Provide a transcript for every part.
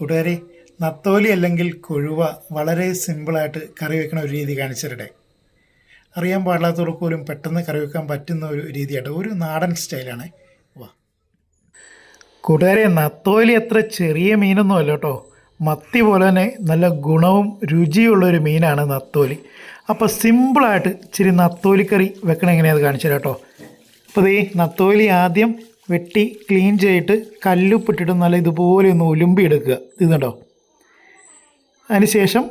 കൂട്ടുകാരെ നത്തോലി അല്ലെങ്കിൽ കൊഴുവ വളരെ സിമ്പിളായിട്ട് കറി വെക്കുന്ന ഒരു രീതി കാണിച്ചിരട്ടെ അറിയാൻ പാടില്ലാത്തവർക്ക് പോലും പെട്ടെന്ന് കറി വെക്കാൻ പറ്റുന്ന ഒരു രീതിയായിട്ട് ഒരു നാടൻ സ്റ്റൈലാണ്. വാ. കൂട്ടുകാരെ നത്തോലി അത്ര ചെറിയ മീനൊന്നും അല്ല കേട്ടോ. മത്തി പോലെ തന്നെ നല്ല ഗുണവും രുചിയുള്ളൊരു മീനാണ് നത്തോലി. അപ്പോൾ സിമ്പിളായിട്ട് ഇച്ചിരി നത്തോലിക്കറി കറി അത് കാണിച്ചു കേട്ടോ. അപ്പോൾ ഈ നത്തോലി ആദ്യം വെട്ടി ക്ലീൻ ചെയ്തിട്ട് കല്ലുപ്പിട്ടിട്ട് നല്ല ഇതുപോലെ ഒന്ന് ഒലുമ്പി എടുക്കുക ഇത് കണ്ടോ? അതിനുശേഷം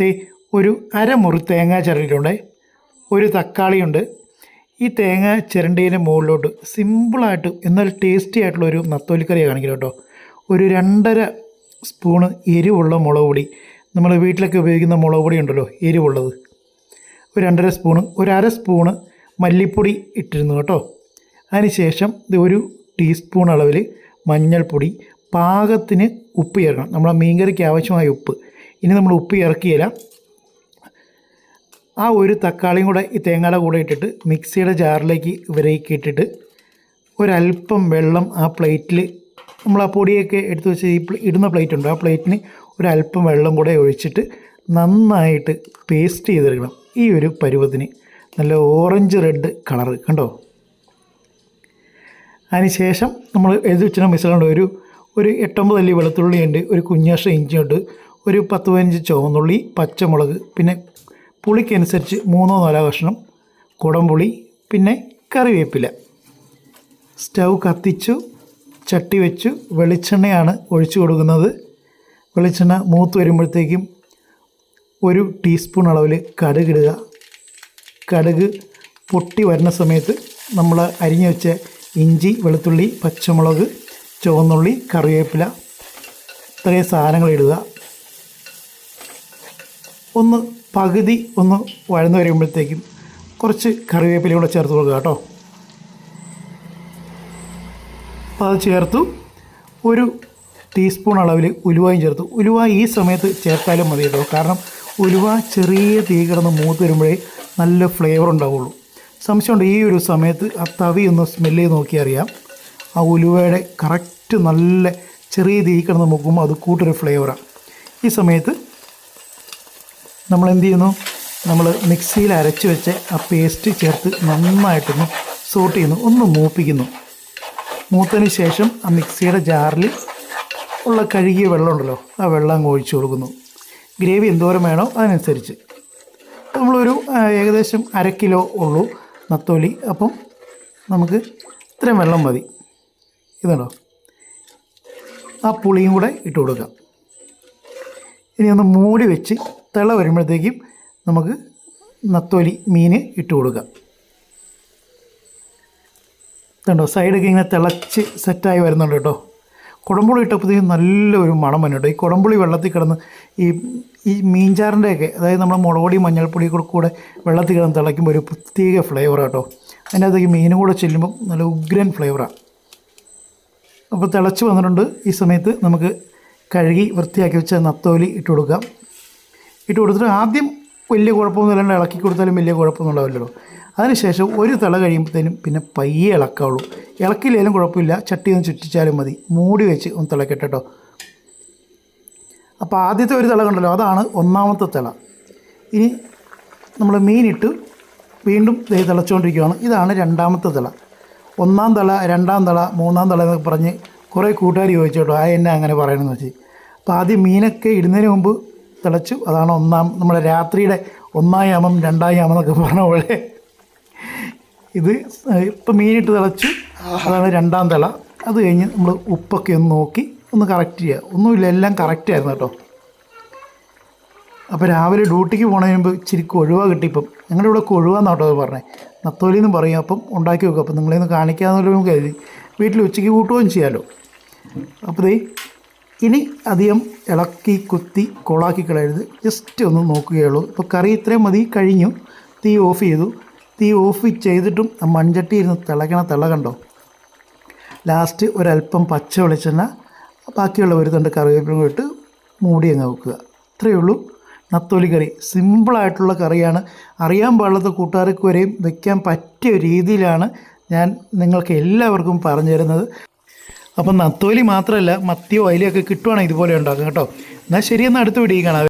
ദേ ഒരു അരമുറി തേങ്ങ ചിരണ്ടിട്ടുണ്ട്. ഒരു തക്കാളിയുണ്ട്. ഈ തേങ്ങ ചിരണ്ടീന്റെ മുകളിലോട്ട് സിമ്പിളായിട്ട് എന്നാൽ ടേസ്റ്റി ആയിട്ടുള്ള ഒരു നത്തോലിക്കറി കാണിക്കണം കേട്ടോ. ഒരു രണ്ടര സ്പൂണ് എരിവുള്ള മുളക് പൊടി. നമ്മൾ വീട്ടിലൊക്കെ ഉപയോഗിക്കുന്ന മുളക് പൊടി ഉണ്ടല്ലോ എരിവുള്ളത്. ഒരു രണ്ടര സ്പൂണ് ഒരു അര സ്പൂണ് മല്ലിപ്പൊടി ഇട്ടിരുന്നു കേട്ടോ. അതിനുശേഷം ഇത് ഒരു ടീസ്പൂൺ അളവിൽ മഞ്ഞൾപ്പൊടി പാകത്തിന് ഉപ്പ് ചേർക്കണം. നമ്മളെ മീൻകറിക്ക് ആവശ്യമായ ഉപ്പ്. ഇനി നമ്മൾ ഉപ്പ് ഇറക്കിയില്ല ആ ഒരു തക്കാളിയും കൂടെ ഈ തേങ്ങയുടെ കൂടെ ഇട്ടിട്ട് മിക്സിയുടെ ജാറിലേക്ക് ഇവരേക്ക് ഇട്ടിട്ട് ഒരല്പം വെള്ളം ആ പ്ലേറ്റിൽ നമ്മൾ ആ പൊടിയൊക്കെ എടുത്ത് വെച്ച് ഈ ഇടുന്ന പ്ലേറ്റ് ഉണ്ട് ആ പ്ലേറ്റിന് ഒരല്പം വെള്ളം കൂടെ ഒഴിച്ചിട്ട് നന്നായിട്ട് പേസ്റ്റ് ചെയ്തെടുക്കണം. ഈ ഒരു പരുവത്തിന്. നല്ല ഓറഞ്ച് റെഡ് കളറ്. കണ്ടോ? അതിനുശേഷം നമ്മൾ എഴുതി വെച്ചിരുന്ന മിശ്രണം ഒരു ഒരു എട്ടൊമ്പത് അല്ലി വെളുത്തുള്ളി ഉണ്ട് ഒരു കുഞ്ഞാഷ്ടം ഇഞ്ചിയുണ്ട് ഒരു പത്ത് പതിനഞ്ച് ചുവന്നുള്ളി പച്ചമുളക് പിന്നെ പുളിക്കനുസരിച്ച് മൂന്നോ നാലോ കഷ്ണം കുടംപുളി പിന്നെ കറിവേപ്പില. സ്റ്റൗ കത്തിച്ചു ചട്ടി വെച്ചു വെളിച്ചെണ്ണയാണ് ഒഴിച്ചു കൊടുക്കുന്നത്. വെളിച്ചെണ്ണ മൂത്ത് വരുമ്പോഴത്തേക്കും ഒരു ടീസ്പൂൺ അളവിൽ കടുകിടുക കടുക് പൊട്ടി വരുന്ന സമയത്ത് നമ്മൾ അരിഞ്ഞു വെച്ച ഇഞ്ചി വെളുത്തുള്ളി പച്ചമുളക് ചുവന്നുള്ളി കറിവേപ്പില ഇത്രയും സാധനങ്ങൾ ഇടുക. ഒന്ന് പകുതി ഒന്ന് വഴന്നു വരുമ്പോഴത്തേക്കും കുറച്ച് കറിവേപ്പില കൂടെ ചേർത്ത് കൊടുക്കുക കേട്ടോ. അപ്പോൾ അത് ചേർത്തു. ഒരു ടീസ്പൂൺ അളവിൽ ഉലുവയും ചേർത്തു. ഉലുവ ഈ സമയത്ത് ചേർത്താലും മതി കേട്ടോ. കാരണം ഉലുവ ചെറിയ തീ കിടന്ന് മൂത്ത് വരുമ്പോഴേ നല്ല ഫ്ലേവർ ഉണ്ടാവുള്ളൂ. സംശയമുണ്ട്. ഈ ഒരു സമയത്ത് ആ തവി ഒന്ന് സ്മെല്ല് ചെയ്ത് നോക്കി അറിയാം. ആ ഉലുവയുടെ കറക്റ്റ് നല്ല ചെറിയ തീ കിടന്ന് നോക്കുമ്പോൾ അത് കൂട്ടൊരു ഫ്ലേവറാണ് ഈ സമയത്ത് നമ്മൾ എന്ത് ചെയ്യുന്നു? നമ്മൾ മിക്സിയിൽ അരച്ച് വെച്ച ആ പേസ്റ്റ് ചേർത്ത് നന്നായിട്ടൊന്ന് സോട്ട് ചെയ്യുന്നു. ഒന്ന് മൂപ്പിക്കുന്നു. മൂത്തതിന് ശേഷം ആ മിക്സിയുടെ ജാറിൽ ഉള്ള കഴുകിയ വെള്ളമുണ്ടല്ലോ ആ വെള്ളം അങ്ങ് ഒഴിച്ചു കൊടുക്കുന്നു. ഗ്രേവി എന്തോരം വേണോ അതിനനുസരിച്ച്. നമ്മളൊരു ഏകദേശം അര കിലോ ഉള്ളൂ. നത്തോലി. അപ്പം നമുക്ക് ഇത്രയും വെള്ളം മതി. ഇതുണ്ടോ? ആ പുളിയും കൂടെ ഇട്ട് കൊടുക്കാം. ഇനി ഒന്ന് മൂടി വെച്ച് തിള വരുമ്പോഴത്തേക്കും നമുക്ക് നത്തോലി മീൻ ഇട്ട് കൊടുക്കാം. ഇതുണ്ടോ സൈഡൊക്കെ ഇങ്ങനെ തിളച്ച് സെറ്റായി വരുന്നുണ്ട് കേട്ടോ. കുടംപുളി ഇട്ടപ്പോഴത്തേക്കും നല്ലൊരു മണം വന്നു ഈ കുടംപുളി വെള്ളത്തിൽ കിടന്ന് ഈ ഈ മീൻചാറിന്റെയൊക്കെ അതായത് നമ്മുടെ മുളകുപൊടി മഞ്ഞൾപ്പൊടി കൂടെ കൂടെ വെള്ളത്തിൽ കിടന്ന് തിളയ്ക്കുമ്പോൾ ഒരു പ്രത്യേക ഫ്ലേവറാണ് കേട്ടോ. അതിന്റെ അകത്തേക്ക് മീനും കൂടെ ചെല്ലുമ്പോൾ നല്ല ഉഗ്രൻ ഫ്ലേവറാണ് അപ്പോൾ തിളച്ച് വന്നിട്ടുണ്ട് ഈ സമയത്ത് നമുക്ക് കഴുകി വൃത്തിയാക്കി വെച്ച നത്തോലി ഇട്ട് കൊടുക്കാം. ഇട്ട് കൊടുത്തിട്ട് ആദ്യം വലിയ കുഴപ്പമൊന്നുമില്ലാണ്ട് ഇളക്കി കൊടുത്താലും വലിയ കുഴപ്പമൊന്നും ഉണ്ടാവില്ലല്ലോ അതിനുശേഷം ഒരു തിള കഴിയുമ്പോഴത്തേനും പിന്നെ പയ്യെ ഇളക്കാവുള്ളൂ. ഇളക്കില്ലേലും കുഴപ്പമില്ല. ചട്ടി ഒന്ന് ചുറ്റിച്ചാലും മതി. മൂടി വെച്ച് ഒന്ന് തിളക്കട്ടെ കേട്ടോ അപ്പോൾ ആദ്യത്തെ ഒരു തിള കണ്ടല്ലോ. അതാണ് ഒന്നാമത്തെ തിള. ഇനി നമ്മൾ മീനിട്ട് വീണ്ടും ദേ തിളച്ചുകൊണ്ടിരിക്കുകയാണ് ഇതാണ് രണ്ടാമത്തെ തിള. ഒന്നാം തള രണ്ടാം തള മൂന്നാം തള എന്നൊക്കെ പറഞ്ഞ് കുറേ കൂട്ടുകാർ ചോദിച്ചു കേട്ടോ. ആ എന്നെ അങ്ങനെ പറയണമെന്ന് വെച്ച്. അപ്പോൾ ആദ്യം മീനൊക്കെ ഇടുന്നതിന് മുമ്പ് തിളച്ചു. അതാണ് ഒന്നാം നമ്മുടെ രാത്രിയുടെ ഒന്നാം യാമം രണ്ടാം യാമം എന്നൊക്കെ പറഞ്ഞ പോലെ. ഇത് ഇപ്പം മീനിട്ട് തിളച്ചു. അതാണ് രണ്ടാം തിള. അത് കഴിഞ്ഞ് നമ്മൾ ഉപ്പൊക്കെ ഒന്ന് നോക്കി ഒന്ന് കറക്റ്റ് ചെയ്യുക ഒന്നുമില്ല എല്ലാം കറക്റ്റ് ആയിരുന്നു കേട്ടോ. അപ്പോൾ രാവിലെ ഡ്യൂട്ടിക്ക് പോണതിന് മുമ്പ് ഇച്ചിരി കൊഴുവ കിട്ടിയപ്പം ഞങ്ങളുടെ ഇവിടെ കൊഴുവാന്ന് കേട്ടോ അത് പറഞ്ഞത് നത്തോലി എന്ന് പറയും അപ്പം ഉണ്ടാക്കി വെക്കും. അപ്പം നിങ്ങളെ ഒന്ന് കാണിക്കാമെന്നുള്ള കരുതി. വീട്ടിൽ ഉച്ചയ്ക്ക് കൂട്ടുകയും ചെയ്യാമല്ലോ അപ്പോൾ ദേ ഇനി അധികം ഇളക്കി കുത്തി കോളാക്കി കളയരുത്. ജസ്റ്റ് ഒന്ന് നോക്കുകയുള്ളൂ. ഇപ്പോൾ കറി ഇത്രയും മതി. കഴിഞ്ഞു. തീ ഓഫ് ചെയ്തു. തീ ഓഫ് ചെയ്തിട്ടും ആ മൺചട്ടി ഇരുന്ന് തിളക്കണ തിള കണ്ടോ? ലാസ്റ്റ് ഒരല്പം പച്ച വെളിച്ചെണ്ണ ബാക്കിയുള്ള ഒരു തണ്ട് കറിവേപ്പിലും ഇട്ട് മൂടി അങ്ങ് വെക്കുക. ഇത്രയേ ഉള്ളൂ. നത്തോലി കറി. സിമ്പിളായിട്ടുള്ള കറിയാണ്. അറിയാൻ പാടില്ലാത്ത കൂട്ടുകാർക്ക് വരെയും വയ്ക്കാൻ പറ്റിയ രീതിയിലാണ് ഞാൻ നിങ്ങൾക്ക് എല്ലാവർക്കും പറഞ്ഞു തരുന്നത്. അപ്പം നത്തോലി മാത്രമല്ല മത്തിയോ അയിലൊക്കെ കിട്ടുവാണെങ്കിൽ ഇതുപോലെ ഉണ്ടാക്കും കേട്ടോ. എന്നാൽ ശരിയെന്നാൽ അടുത്ത വീഡിയോ കാണാം.